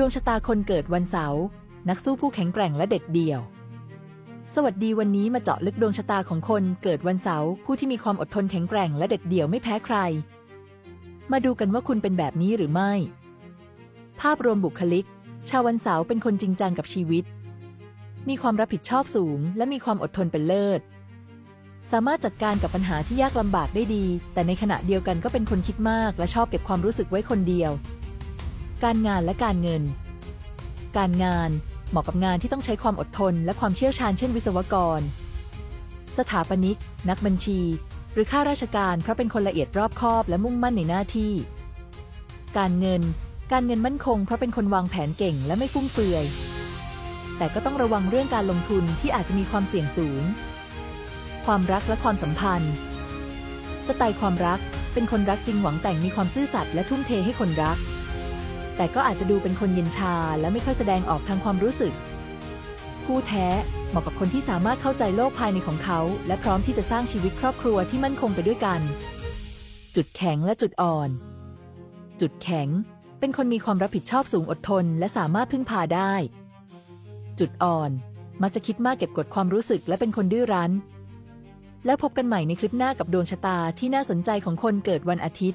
ดวงชะตาคนเกิดวันเสาร์นักสู้ผู้แข็งแกร่งและเด็ดเดี่ยว สวัสดีวันนี้มาเจาะลึกดวงชะตาของคนเกิดวันเสาร์ผู้ที่มีความอดทนแข็งแกร่งและเด็ดเดี่ยวไม่แพ้ใคร มาดูกันว่าคุณเป็นแบบนี้หรือไม่ ภาพรวมบุคลิก ชาววันเสาร์เป็นคนจริงจังกับชีวิต มีความรับผิดชอบสูง และมีความอดทนเป็นเลิศ สามารถจัดการกับปัญหาที่ยากลำบากได้ดี แต่ในขณะเดียวกันก็เป็นคนคิดมาก และชอบเก็บความรู้สึกไว้คนเดียว การงานและการเงิน การงานเหมาะกับงานที่ต้องใช้ความอดทนและความเชี่ยวชาญเช่นวิศวกร สถาปนิก นักบัญชี หรือข้าราชการเพราะเป็นคนละเอียดรอบคอบและมุ่งมั่นในหน้าที่ การเงิน การเงินมั่นคงเพราะเป็นคนวางแผนเก่งและไม่ฟุ่มเฟือย แต่ก็ต้องระวังเรื่องการลงทุนที่อาจจะมีความเสี่ยงสูง ความรักและความสัมพันธ์ สไตล์ความรักเป็นคนรักจริงหวังแต่งมีความซื่อสัตย์และทุ่มเทให้คนรัก แต่ก็อาจจะดูเป็นคนเย็นชาและไม่ค่อยแสดงออกทางความรู้สึก คู่แท้เหมาะกับคนที่สามารถเข้าใจโลกภายในของเขา และพร้อมที่จะสร้างชีวิตครอบครัวที่มั่นคงไปด้วยกัน จุดแข็งและจุดอ่อน จุดแข็ง เป็นคนมีความรับผิดชอบสูงอดทน และสามารถพึ่งพาได้ จุดอ่อน มักจะคิดมากเก็บกดความรู้สึกและเป็นคนดื้อรั้น แล้วพบกันใหม่ในคลิปหน้ากับดวงชะตาที่น่าสนใจของคนเกิดวันอาทิตย์